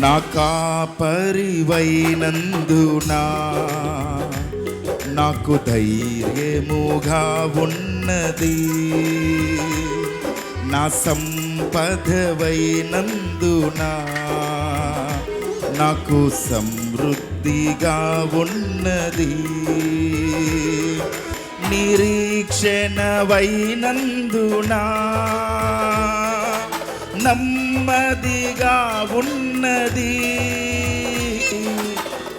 నా కాపరివైనందునా? నాకు ధైర్యముగా ఉన్నది. నా సంపదవైనందునా? నాకు సమృద్ధిగా ఉన్నది. నిరీక్షణవైనందునా? నెమ్మదిగా ఉన్నది.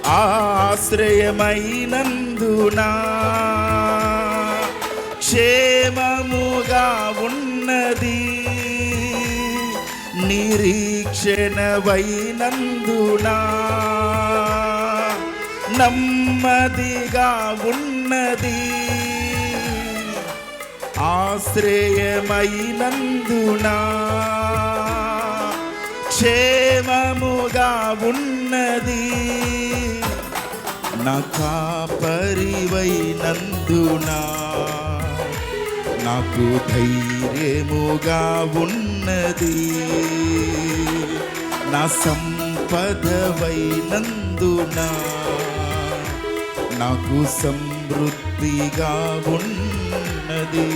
ఆశ్రయమైనందునా? క్షేమముగా ఉన్నది. నిరీక్షణవైనందునా నెమ్మదిగా ఉన్నది. ఆశ్రయమైనందున? క్షేమముగా ఉన్నది నా కాపరివైనందునా? నాకు ధైర్యముగా ఉన్నది నా సంపదవైనందున? నాకు సమృద్ధిగా ఉన్నది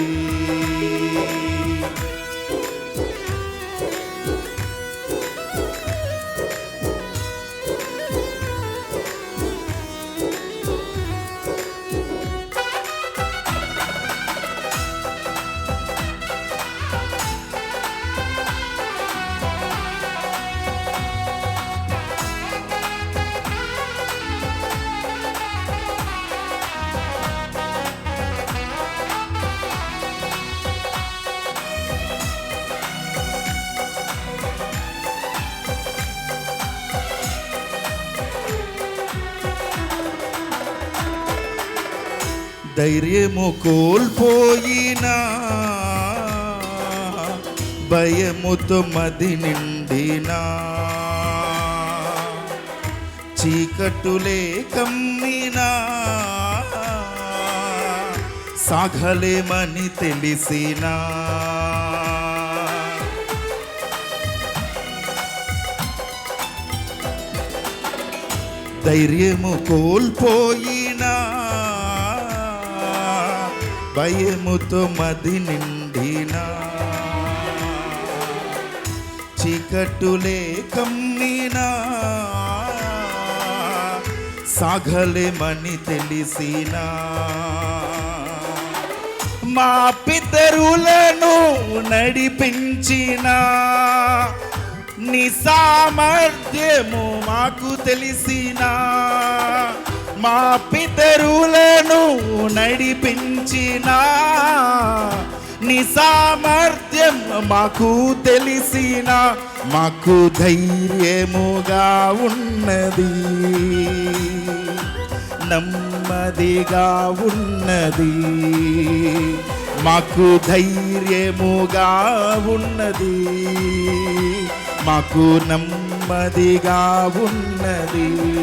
ధైర్యము కోల్పోయినా భయముతో మది నిండినా. చీకటులే కమ్మినా సాగలేమని తెలిసినా. ధైర్యము కోల్పోయినా భయముతో మది నిండినా చీకటులే కమ్మినా సాగలేమని తెలిసినా. మా పితరులను నడిపించినా. నీ సామర్థ్యము మాకు తెలిసిన. మా పితరులను నడిపించిన నీ సామర్థ్యం మాకు తెలిసిన మాకు ధైర్యముగా ఉన్నది. నెమ్మదిగా ఉన్నది. మాకు ధైర్యముగా ఉన్నది. మాకు నెమ్మదిగా ఉన్నది.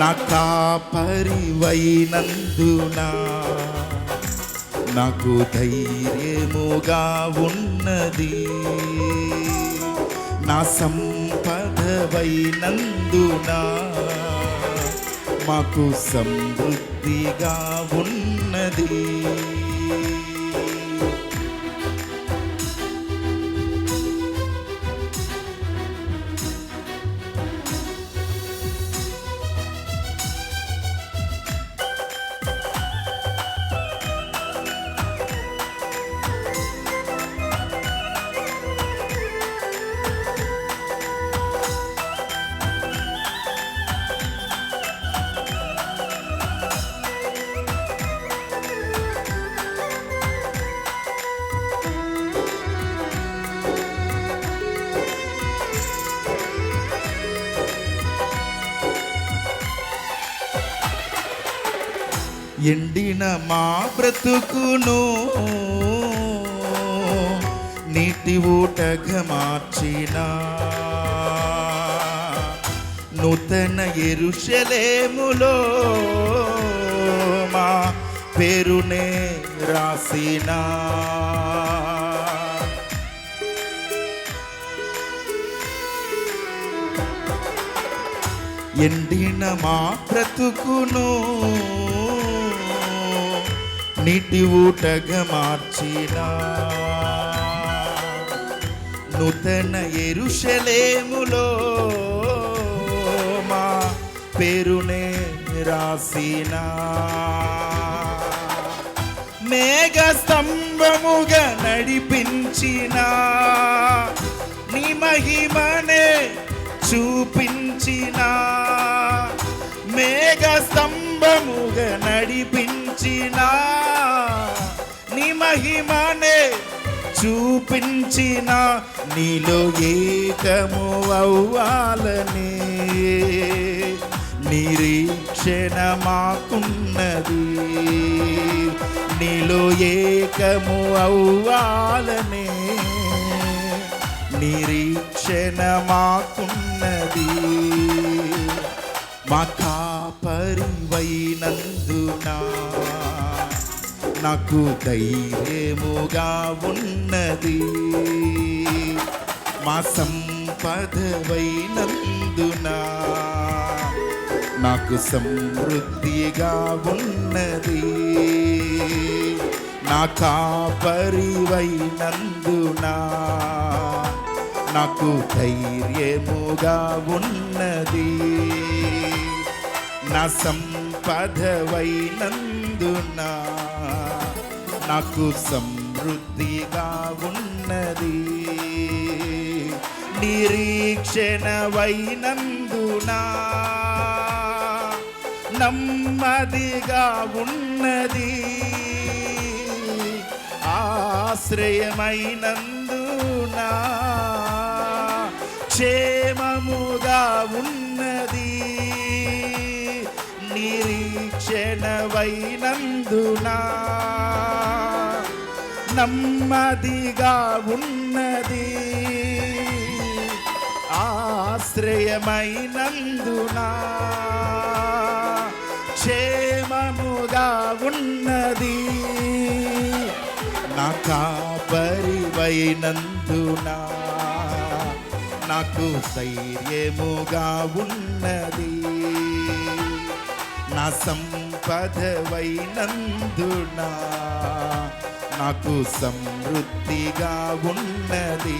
నా కాపరివైనందునా నాకు ధైర్యముగా ఉన్నది. నా సంపదవైనందున? మాకు సమృద్ధిగా ఉన్నది. ఎండిన మా బ్రతుకును నీటి ఊటగా మార్చిన. నూతన ఎరుషలేములో మా పేరునే రాసినా. ఎండిన మా బ్రతుకును నీటి ఊటగా మార్చిన నూతన ఎరుషలేములో మా పేరునే రాసిన. మేఘ స్తంభముగా నడిపించిన నీ మహిమనే చూపించిన. మేఘ స్తంభముగా నడిపించిన మహిమనే చూపించిన నీలో ఏకము అవ్వాలని. నిరీక్షణ మాకున్నది. నీలో ఏకము అవ్వాలనే. నిరీక్షణ మాకున్నది. మా కాపరివైనందునా నాకు ధైర్యముగా ఉన్నది. మా సంపదవైనందున నాకు సమృద్ధిగా ఉన్నది. నా కాపరివైనందున నాకు ధైర్యముగా ఉన్నది. నా సంపదవైనందునా నాకు సమృద్ధిగా ఉన్నది. నిరీక్షణవైనందునా నమ్మదిగా ఉన్నది. ఆశ్రయమైనందునా? క్షేమముగా ఉన్నది. నిరీక్షణవైనందునా నమ్మదిగా ఉన్నది. ఆశ్రయమైనందున క్షేమముగా ఉన్నది. నా కాపరివైనందునా నాకు ధైర్యముగా ఉన్నది. నా సంపదవైనందునా నాకు సమృద్ధిగా ఉన్నది.